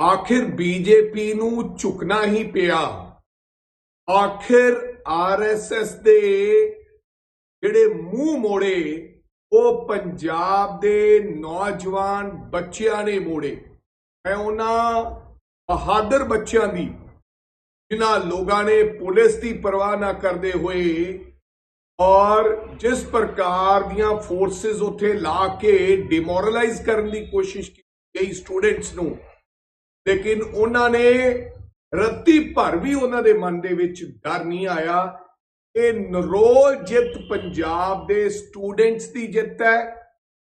ਆਖਿਰ ਬੀਜੇਪੀ ਨੂੰ ਝੁਕਣਾ ਹੀ ਪਿਆ। ਆਖਿਰ ਆਰਐਸਐਸ ਦੇ ਜਿਹੜੇ ਮੂੰਹ ਮੋੜੇ, ਉਹ ਪੰਜਾਬ ਦੇ ਨੌਜਵਾਨ ਬੱਚਿਆਂ ਨੇ ਮੋੜੇ। ਮੈਂ ਉਹਨਾਂ ਬਹਾਦਰ ਬੱਚਿਆਂ ਦੀ, ਜਿਨ੍ਹਾਂ ਲੋਕਾਂ ਨੇ ਪੁਲਿਸ ਦੀ ਪਰਵਾਹ ਨਾ ਕਰਦੇ ਹੋਏ ਔਰ ਜਿਸ ਪ੍ਰਕਾਰ ਦੀਆਂ ਫੋਰਸਸ ਉੱਥੇ ਲਾ ਕੇ ਡਿਮੋਰਲਾਈਜ਼ ਕਰਨ ਦੀ ਕੋਸ਼ਿਸ਼ ਕੀਤੀ ਗਈ ਸਟੂਡੈਂਟਸ ਨੂੰ। ਲੇਕਿਨ ਉਹਨਾਂ ਨੇ ਰੱਤੀ ਭਰ ਵੀ ਉਹਨਾਂ ਦੇ ਮਨ ਦੇ ਵਿੱਚ ਡਰ ਨਹੀਂ ਆਇਆ। ਇਹ ਨਰੋਲ ਜਿੱਤ ਪੰਜਾਬ ਦੇ ਸਟੂਡੈਂਟਸ ਦੀ ਜਿੱਤ ਹੈ,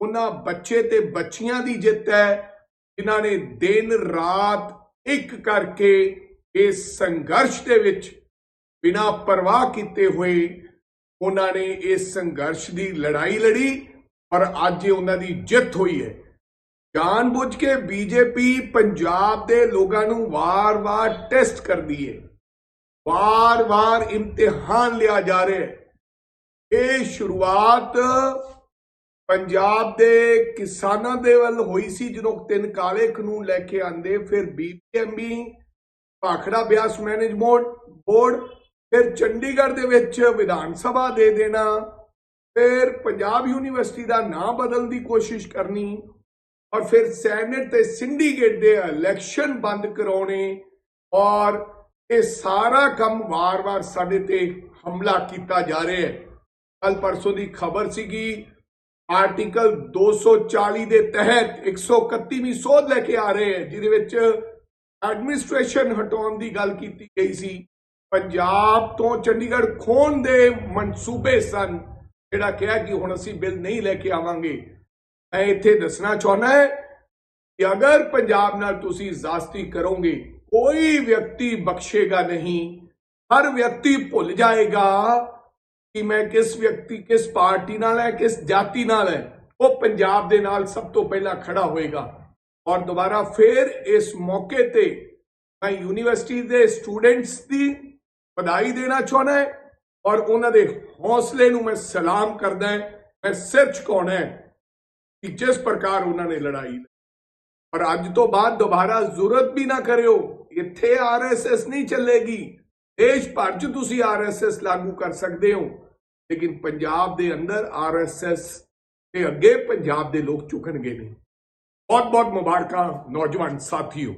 ਉਹਨਾਂ ਬੱਚੇ ਤੇ ਬੱਚੀਆਂ ਦੀ ਜਿੱਤ ਹੈ, ਜਿਨ੍ਹਾਂ ਨੇ ਦਿਨ ਰਾਤ ਇੱਕ ਕਰਕੇ ਇਸ ਸੰਘਰਸ਼ ਦੇ ਵਿੱਚ ਬਿਨਾਂ ਪਰਵਾਹ ਕੀਤੇ ਹੋਏ ਉਹਨਾਂ ਨੇ ਇਸ ਸੰਘਰਸ਼ ਦੀ ਲੜਾਈ ਲੜੀ ਔਰ ਅੱਜ ਉਹਨਾਂ ਦੀ ਜਿੱਤ ਹੋਈ ਹੈ। ਜਾਣਬੁੱਝ ਕੇ ਬੀਜੇਪੀ ਪੰਜਾਬ ਦੇ ਲੋਕਾਂ ਨੂੰ ਵਾਰ-ਵਾਰ ਟੈਸਟ ਕਰਦੀ ਹੈ ਵਾਰ-ਵਾਰ ਇਮਤਿਹਾਨ ਲਿਆ ਜਾ ਰਿਹਾ ਹੈ ਇਹ ਸ਼ੁਰੂਆਤ ਪੰਜਾਬ ਦੇ ਕਿਸਾਨਾਂ ਦੇ ਵੱਲ ਹੋਈ ਸੀ ਜਦੋਂ ਤਿੰਨ ਕਾਲੇ ਕਾਨੂੰਨ ਲੈ ਕੇ ਆਂਦੇ, ਫਿਰ BBMB Bhakra Beas management board ਫਿਰ ਚੰਡੀਗੜ੍ਹ ਦੇ ਵਿੱਚ ਵਿਧਾਨ ਸਭਾ ਦੇ ਦੇਣਾ, ਫਿਰ ਪੰਜਾਬ ਯੂਨੀਵਰਸਿਟੀ ਦਾ ਨਾਂ ਬਦਲਣ ਦੀ ਕੋਸ਼ਿਸ਼ ਕਰਨੀ ਔਰ ਫਿਰ ਸੈਨੇਟ ਤੇ ਸਿੰਡੀਕੇਟ ਦੇ ਇਲੈਕਸ਼ਨ ਬੰਦ ਕਰਾਉਣੇ ਔਰ ਇਹ ਸਾਰਾ ਕੰਮ ਵਾਰ-ਵਾਰ ਸਾਡੇ ਤੇ ਹਮਲਾ ਕੀਤਾ ਜਾ ਰਿਹਾ ਹੈ। ਕੱਲ ਪਰਸੋਂ ਦੀ ਖਬਰ ਸੀਗੀ, ਆਰਟੀਕਲ 240 ਦੇ ਤਹਿਤ 131ਵੀਂ ਸੋਧ ਲੈ ਕੇ ਆ ਰਹੇ ਹੈ, ਜਿਹਦੇ ਵਿੱਚ ਐਡਮਿਨਿਸਟ੍ਰੇਸ਼ਨ ਹਟਾਉਣ ਦੀ ਗੱਲ ਕੀਤੀ ਗਈ ਸੀ। ਪੰਜਾਬ ਤੋਂ ਚੰਡੀਗੜ੍ਹ ਖੋਣ ਦੇ ਮਨਸੂਬੇ ਸਨ, ਜਿਹੜਾ ਕਿਹਾ ਕਿ ਹੁਣ ਅਸੀਂ ਬਿੱਲ ਨਹੀਂ ਲੈ ਕੇ ਆਵਾਂਗੇ। ਮੈਂ ਇੱਥੇ ਦੱਸਣਾ ਚਾਹੁੰਦਾ ਹੈ ਕਿ ਅਗਰ ਪੰਜਾਬ ਨਾਲ ਤੁਸੀਂ ਜ਼ਾਸਤੀ ਕਰੋਗੇ, ਕੋਈ ਵਿਅਕਤੀ ਬਖਸ਼ੇਗਾ ਨਹੀਂ, ਹਰ ਵਿਅਕਤੀ ਭੁੱਲ ਜਾਏਗਾ ਕਿ ਮੈਂ ਕਿਸ ਵਿਅਕਤੀ, ਕਿਸ ਪਾਰਟੀ ਨਾਲ ਹੈ, ਕਿਸ ਜਾਤੀ ਨਾਲ ਹੈ, ਉਹ ਪੰਜਾਬ ਦੇ ਨਾਲ ਸਭ ਤੋਂ ਪਹਿਲਾਂ ਖੜਾ ਹੋਏਗਾ। ਔਰ ਦੁਬਾਰਾ ਫਿਰ ਇਸ ਮੌਕੇ ਤੇ ਮੈਂ ਯੂਨੀਵਰਸਿਟੀ ਦੇ ਸਟੂਡੈਂਟਸ ਦੀ ਵਧਾਈ ਦੇਣਾ ਚਾਹੁੰਦਾ ਹੈ ਔਰ ਉਹਨਾਂ ਦੇ ਹੌਸਲੇ ਨੂੰ ਮੈਂ ਸਲਾਮ ਕਰਦਾ ਮੈਂ ਸਿਰ ਝੁਕਾਉਣਾ ਹੈ। ਕਿ ਜਿਸ ਪ੍ਰਕਾਰ ਉਹਨਾਂ ਨੇ ਲੜਾਈ ਪਰ ਅੱਜ ਤੋਂ ਬਾਅਦ ਦੁਬਾਰਾ ਜ਼ਰੂਰਤ ਵੀ ਨਾ ਕਰਿਓ, ਇੱਥੇ ਆਰਐਸਐਸ ਨਹੀਂ ਚੱਲੇਗੀ। ਦੇਸ਼ ਭਰ 'ਚ ਤੁਸੀਂ ਆਰਐਸਐਸ ਲਾਗੂ ਕਰ ਸਕਦੇ ਹੋ। ਲੇਕਿਨ ਪੰਜਾਬ ਦੇ ਅੰਦਰ ਆਰਐਸਐਸ ਦੇ ਅੱਗੇ ਪੰਜਾਬ ਦੇ ਲੋਕ ਝੁਕਣਗੇ ਨਹੀਂ। ਬਹੁਤ ਬਹੁਤ ਮੁਬਾਰਕਾਂ, ਨੌਜਵਾਨ ਸਾਥੀਓ।